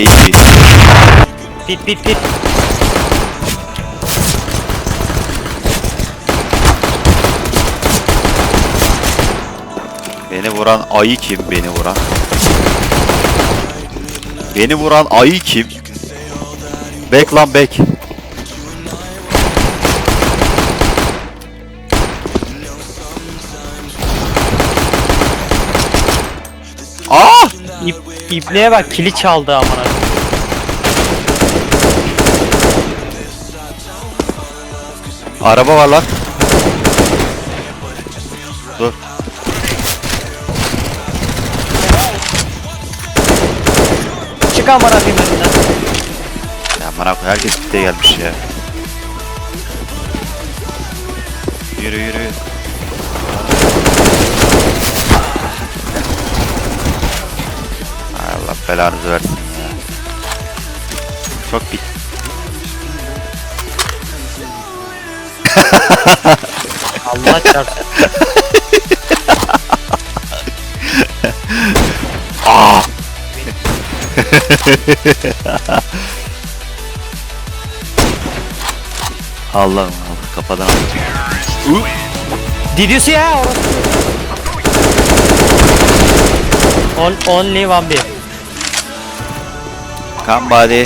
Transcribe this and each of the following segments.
Pit pit pit. Beni vuran ayı kim beni vuran? Beni vuran ayı kim? Bek lan bek. İpliğe bak kili çaldı amına. Araba var lan. Dur. Çık amına önünden. Ya koy herkes bitte gelmiş ya. Yürü yürü. Belanızı versin ya. Çok bit. Allah çarpsın. Allah'ım Allah kafadan al. Did you see? Orası. On, only one bir. Come buddy.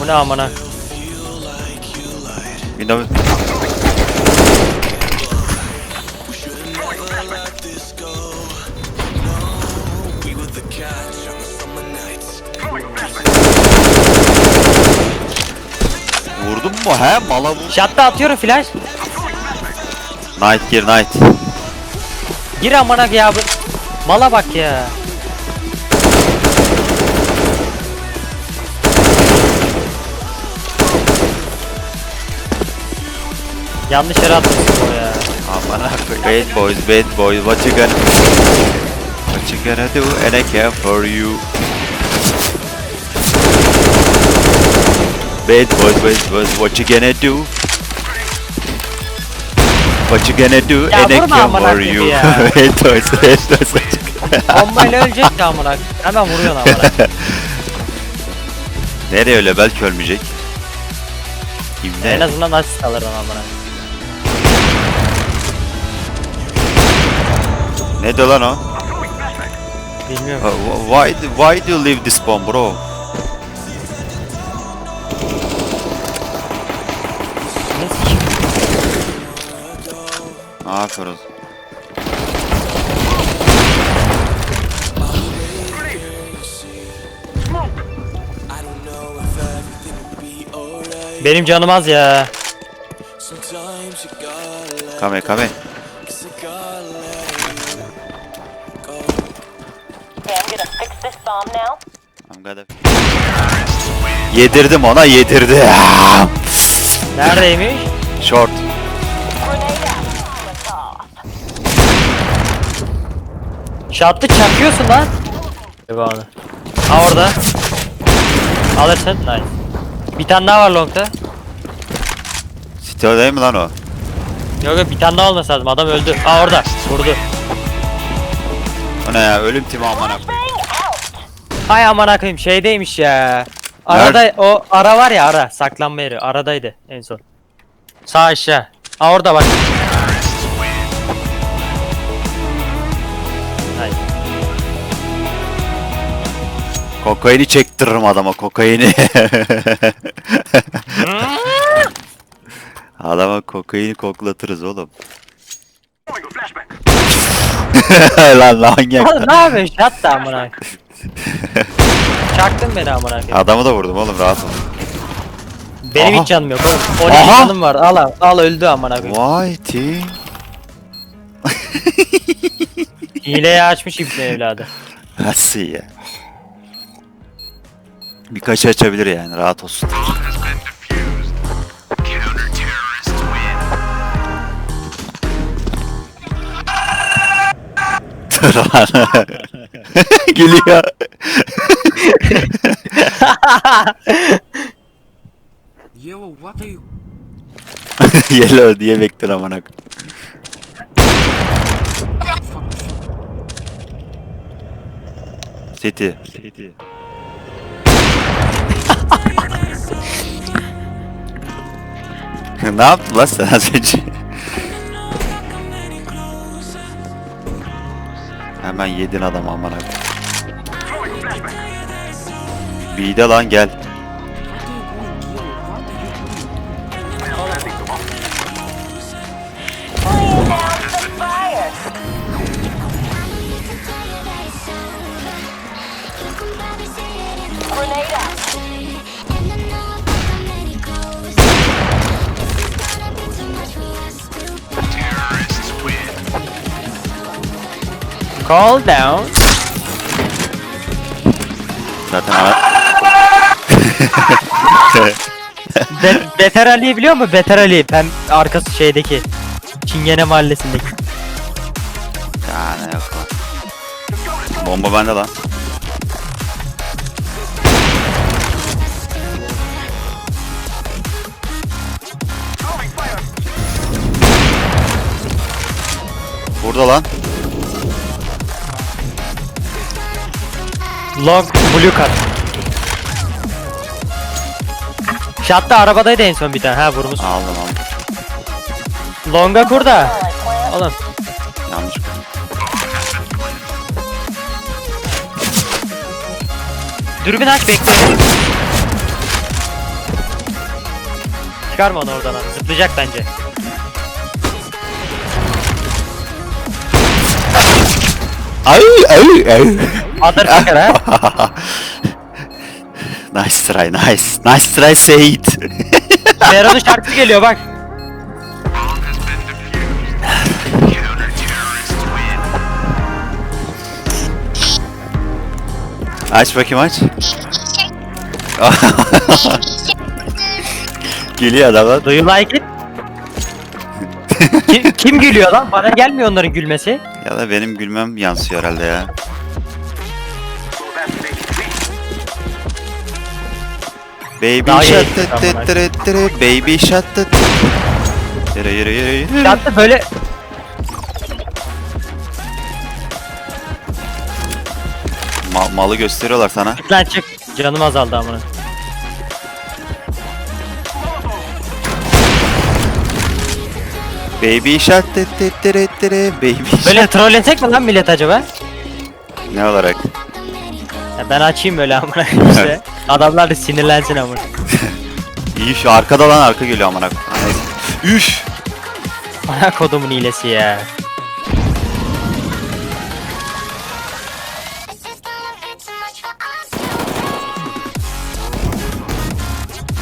Bu ne amına? Window. Vurdun mu he? Mala vur. Şatta atıyorum flash. Night gir night. Gir amına ya. Mala bak ya. Yanlış yere atmışsın o ya. Aman Bad boys, bad boys, what you gonna What you gonna do and I care for you Bad boys, bad boys, what you gonna do What you gonna do Ya I vurma amına for koyayım you ya. What you Bombayla ölecek de amına. Hemen vuruyorsun amına. Nereye öyle belki ölmeyecek en İmle azından asist alırdın amına. Ne diyor lan o? Bilmiyorum. Uh, Why, why do you leave this bomb bro? Yapıyoruz? Benim canım az ya. Kame kame. Yedirdim ona yedirdi. Neredeymiş? Short. Şattı çakıyorsun lan. Eyvallah. Ha orada. Alırsın. Nice. Bir tane daha var longta. Siteo değil mi lan o? Yok yok bir tane daha olması lazım. Adam öldü. Ha orada. Vurdu. O ne ya ölüm timi amına koyayım. Hay aman koyayım şeydeymiş ya. Arada o ara var ya ara saklanma yeri aradaydı en son. Sağ aşağı. Ha orada bak. Kokaini çektiririm adama kokaini. adama kokaini koklatırız oğlum. lan lan manyak. Oğlum ne yapıyorsun? Şat da amına. Çaktın beni amına. Adamı da vurdum oğlum rahat ol. Benim Aha. hiç canım yok oğlum. 12 Aha. canım var. Al al, al öldü amına koyayım. Vay team. Hileyi açmış ibne evladı. Nasıl ya? birkaç açabilir yani rahat olsun. Gülüyor. Yo, what are you? Yellow diye bekler amına City. City. Ne yaptın lan sen az önce? Hemen yedin adam aman abi. Bir de lan gel. Grenade out. Call down. Zaten ana... Be Beter Ali'yi biliyor musun? Beter Ali. Pem arkası şeydeki. Çingene mahallesindeki. Ya ne yok lan. Bomba bende lan. Burada lan. Long blue card. Şatta arabadaydı en son bir tane. Ha vurmuş. Aldım aldım. Longa kur da. Oğlum. Yanlış. Dürbün aç bekle. Çıkarma onu oradan abi. Zıplayacak bence. Ay ay ay. Motherfucker ha. nice try nice. Nice try Seyit. Zeron'un şarkısı geliyor bak. aç bakayım aç. Gülüyor adam lan. Do you like it? kim, kim gülüyor lan? Bana gelmiyor onların gülmesi. Ya da benim gülmem yansıyor herhalde ya. Baby Daha it, tamam, it, it, it, it, baby shut it. Yürü yürü yürü yürü. Şarkı böyle Ma- malı gösteriyorlar sana. Çık lan çık. Canım azaldı amına. Baby it, it, it, it, it, baby shut. Böyle trollesek mi lan millet acaba? Ne olarak? Ya ben açayım böyle amına işte. Adamlar da sinirlensin amına. İyi şu arkada lan arka geliyor amına. Üf. Ana kodumun hilesi ya.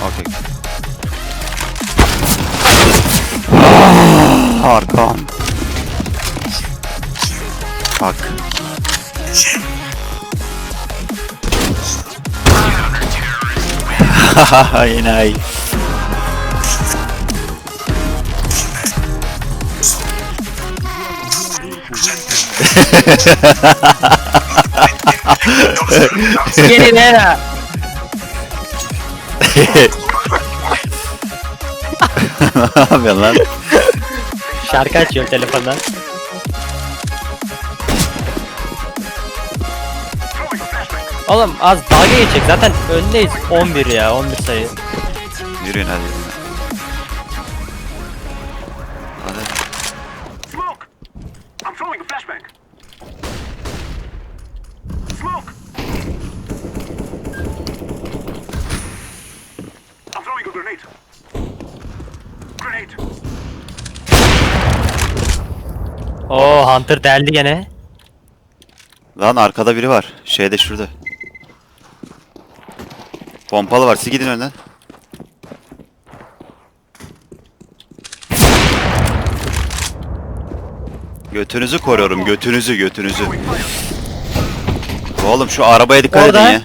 Okey. Arkam. Bak. Enayi. Gelin hele. ne yapıyorsun lan? Şarkı açıyor telefondan. Oğlum az dalga geçecek zaten öndeyiz 11 ya 11 sayı. Yürüyün hadi. yürüyün. Hadi. Smoke! I'm throwing a flashbang. Smoke! I'm throwing a grenade. Grenade. Oo Hunter deldi gene. Lan arkada biri var. Şeyde şurada. Pompalı var. Siz gidin önden. Götünüzü koruyorum. Götünüzü, götünüzü. Oğlum şu arabaya dikkat Orada. edin ya.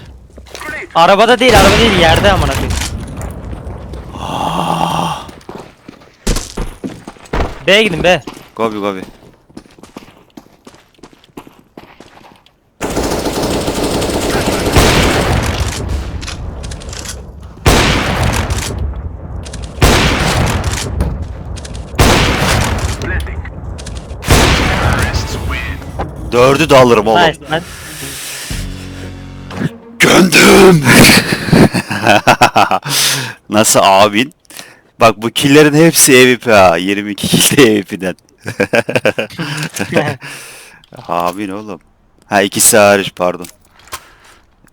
Arabada değil araba değil yerde amına koyayım. B'ye gidin be. Gobi gobi. Dördü de alırım oğlum. Nice, nice. Döndüm. Nasıl abin? Bak bu killerin hepsi EVP ha. 22 kill de EVP'den. abin oğlum. Ha ikisi hariç pardon.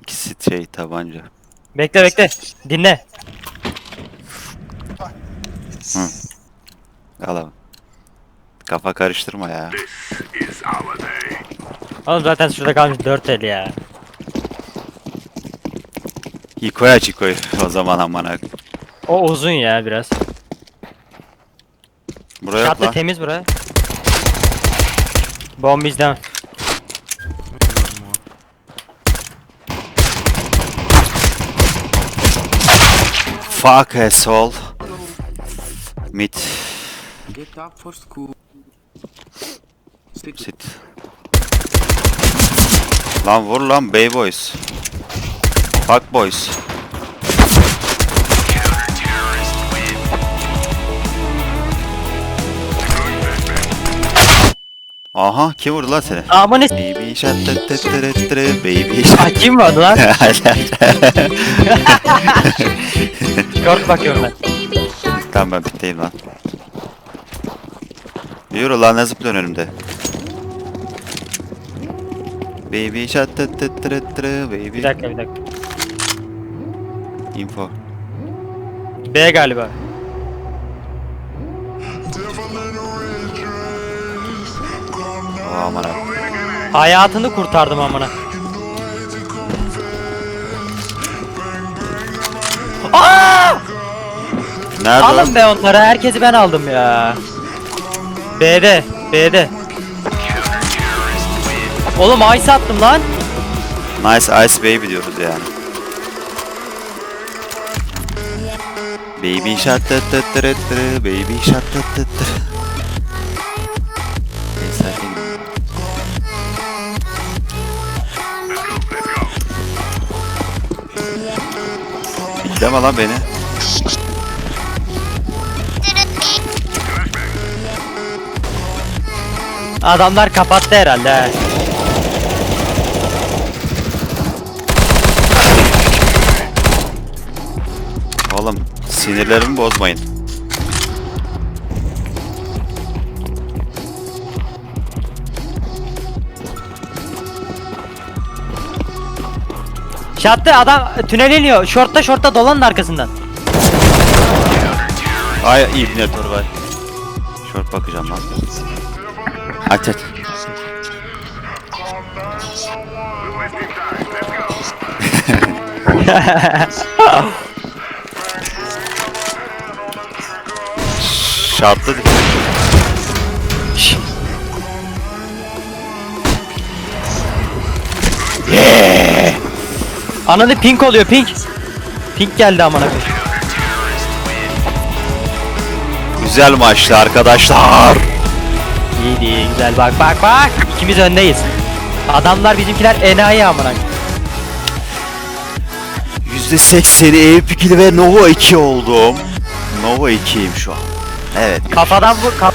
İkisi şey tabanca. Bekle bekle. Dinle. Al abi. Kafa karıştırma ya. Oğlum zaten şurada kalmış 4 el ya. Hikoya Çikoy o zaman amana. O uzun ya biraz. Buraya Şatlı lan. temiz bura. Bomb bizden. Fuck asshole. Mid. Get up for school. Stick Sit. Lan vur lan bey boys. Fuck boys. Aha kim vurdu lan seni? Aman es... Baby shot tı tı tı tı tı, baby shot. Ah kim vardı lan? Short bakıyorum ben. tamam ben bitteyim lan. Yürü lan ne zıplıyorsun önümde? Baby shot tı tı tı tı tı, baby. Bir dakika bir dakika. Info. B galiba. Aman abi. Hayatını kurtardım amına. Aa! Nerede? Alın be onları. Herkesi ben aldım ya. B'de. B'de. Oğlum ice attım lan. Nice Ice Baby diyoruz yani. Baby shot tı tı tı tı tı, baby shot tı tı tı. Neyse hadi gidelim. Bekleme lan beni. Adamlar kapattı herhalde. he. Sinirlerimi bozmayın. Şattı adam tünel iniyor. Şortta şortta dolanın arkasından. Ay ibne var. Short bakacağım lan. Aç aç. Let's go. Şartlı Ananı pink oluyor pink. Pink geldi amına koyayım. Güzel maçtı arkadaşlar. İyiydi iyi güzel bak bak bak. İkimiz öndeyiz. Adamlar bizimkiler enayi amına. koyayım. %80'i EVP kill ve Nova 2 oldum. Nova 2'yim şu an. Evet. Kafadan vur kaf